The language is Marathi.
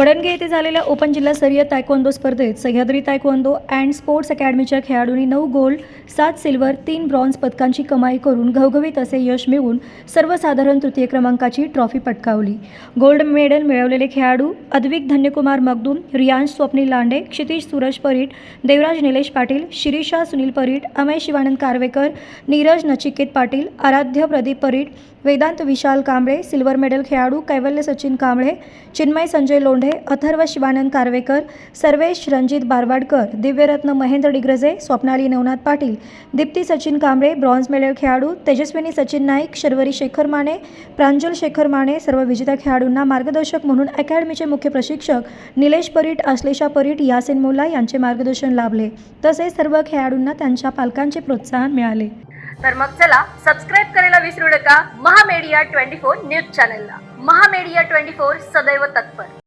वडणगे येथे झालेल्या ओपन जिल्हास्तरीय तायक्वांदो स्पर्धेत सह्याद्री तायक्वांदो अँड स्पोर्ट्स अकॅडमीच्या खेळाडूंनी नऊ गोल्ड सात सिल्वर तीन ब्रॉन्झ पदकांची कमाई करून घवघवीत असे यश मिळवून सर्वसाधारण तृतीय क्रमांकाची ट्रॉफी पटकावली. गोल्ड मेडल मिळवलेले खेळाडू अद्विक धन्यकुमार मगदूम रियांश स्वप्नील लांडे क्षितिश सूरज परीट देवराज निलेश पाटील शिरीषा सुनील परीट अमय शिवानंद कारवेकर नीरज नचिकेत पाटील आराध्य प्रदीप परीट वेदांत विशाल कांबळे सिल्वर मेडल खेळाडू कैवल्य सचिन कांबळे चिन्मय संजय लोंढे अथर्व शिवानंद कारवेकर सर्वेश रणजित बारवाडकर दिव्यरत्न महेंद्र डिग्रजे स्वप्नाली नवनाथ पाटील दीप्ती सचिन कांबळे ब्रॉन्झ मेडल खेळाडू तेजस्विनी सचिन नाईक शर्वरी शेखर माने प्रांजल शेखर माने सर्व विजेत्या खेळाडूंना मार्गदर्शक म्हणून अकॅडमीचे मुख्य प्रशिक्षक निलेश परीट आश्लेषा परीट यासिन मुल्ला यांचे मार्गदर्शन लाभले. तसेच सर्व खेळाडूंना त्यांच्या पालकांचे प्रोत्साहन मिळाले. तर मग चला सबस्क्राईब करायला विसरू नका. महामेडिया ट्वेंटी फोर न्यूज चॅनलला महामेडिया ट्वेंटी फोर सदैव तत्पर.